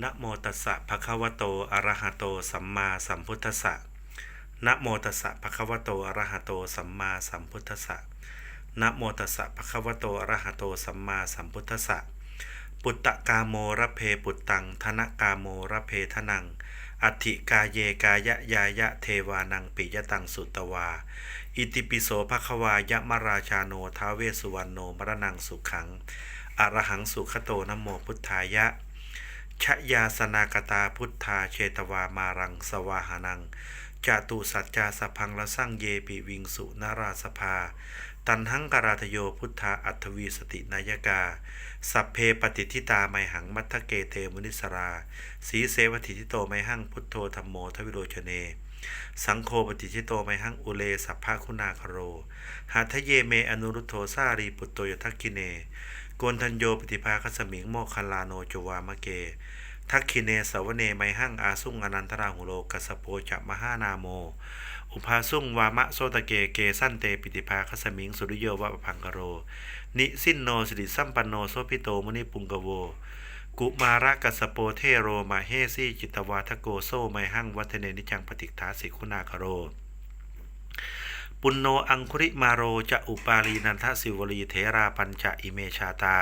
นะโมตัสสะภะคะวะโต อะระหะโต สัมมาสัมพุทธัสสะนะโมตัสสะภะคะวะโต อะระหะโต สัมมาสัมพุทธัสสะนะโมตัสสะภะคะวะโต อะระหะโต สัมมาสัมพุทธัสสะ ปุตตะกาโมระเพปุตตัง ธนกาโมระเพทนัง อัติกาเยกายะยายะเทวานังปิยตังสุตวา อิติปิโสภควายะมราชาโนท้าวเวสุวรรณโนมรณังสุขังอรหังสุขโตนโมพุทธายะ ชยาสนากตาพุทธาเชตวามารังสวาหานังจตุสัจจาสพังละสั่งเยปิวิงสุนาราสภา ตันหังกราทโยพุทธาอัตวีสตินายกา สัพเพปฏิทิตาไมหังมัทเกเตมุนิสรา สีเสวติทิโตไมหังพุทโธธรรมโมทวิโรชเน สังโฆปฏิทิโตไมหังอุเลสัพพะคุณาคโร หาทะเยเมอนุรุโธสารีปุตโตยทักกิเน โกนทัญโยปฏิภาคสมิงโมคคัลลาโนจวามะเก ทักขิเนสวเนไมหังอาสุงอนันตราหุโลกัสโปจะมหานาโม อุภาสุงวามะโสตะเกเกสั้นเตปิติภาคสมิงสุริโยวะพังกโร นิสินโนสิริสัมปันโนโสพิโตมุนิปุงกโวกุมาระกัสโปเทโรมาเฮซีจิตวาทโกโซไมหังวัฒเนนิจังปฏิทาสิคุณาคโร ปุณโนอังคุริมาโรจะอุปาลีนันทสิวลีเถราปัญจะอิเมชาตา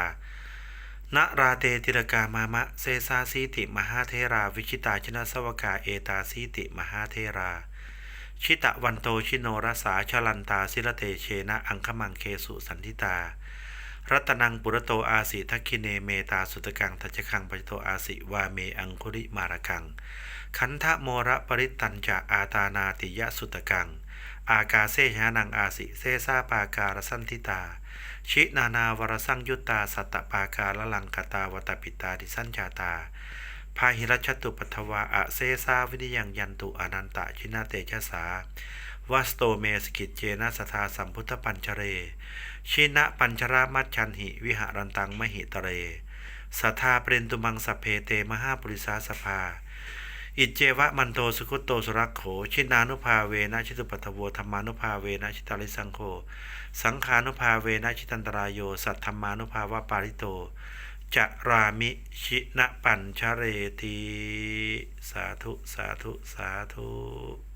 ณราเตติรกามามะเซซาสีติมหาเทรา วิชิตาชนะสวกาเอตาสีติมหาเทรา ชิตะวันโตชิโนรสาชลันตาสิรเตเชนะอังคมังเคสุสันทิตา รัตนังปุรโตอาสิทักคิเนเมตาสุตกังทัจคังปจิโตอาสิวาเมอังคุริมารกังขันธโมระปริตตัญจะอาตานาติยะสุตกัง อากาเซหานังอาสิเซซาปาการสันทิตา ชินานาวรสังยุตตาสัตตปาการลังกตาวตปิตาดิสัญจาตาพาหิรชตุปัทวาอะเซซาวินิยังยันตุอนันตะชินาเตชะสาวัสโตเมสกิจเจนะสทาสัมพุทธปัญชเร ชินะปัญชรามัจฉันหิวิหารันตังมหิตเรสัทธาเปรนตุมังสเพเตมหาปุริสาสภา อิจเจวะมันโตสุขุตโตสุรักโข ชินานุภาเวนะชิตุปัทโวธรรมานุภาเวนะชิตาลิสังโฆสังขานุภาเวนะชิตันตรายโย สัทธรรมานุภาวะปาริโตจะรามิชินะปัญชเรตีสาธุ สาธุ สาธุ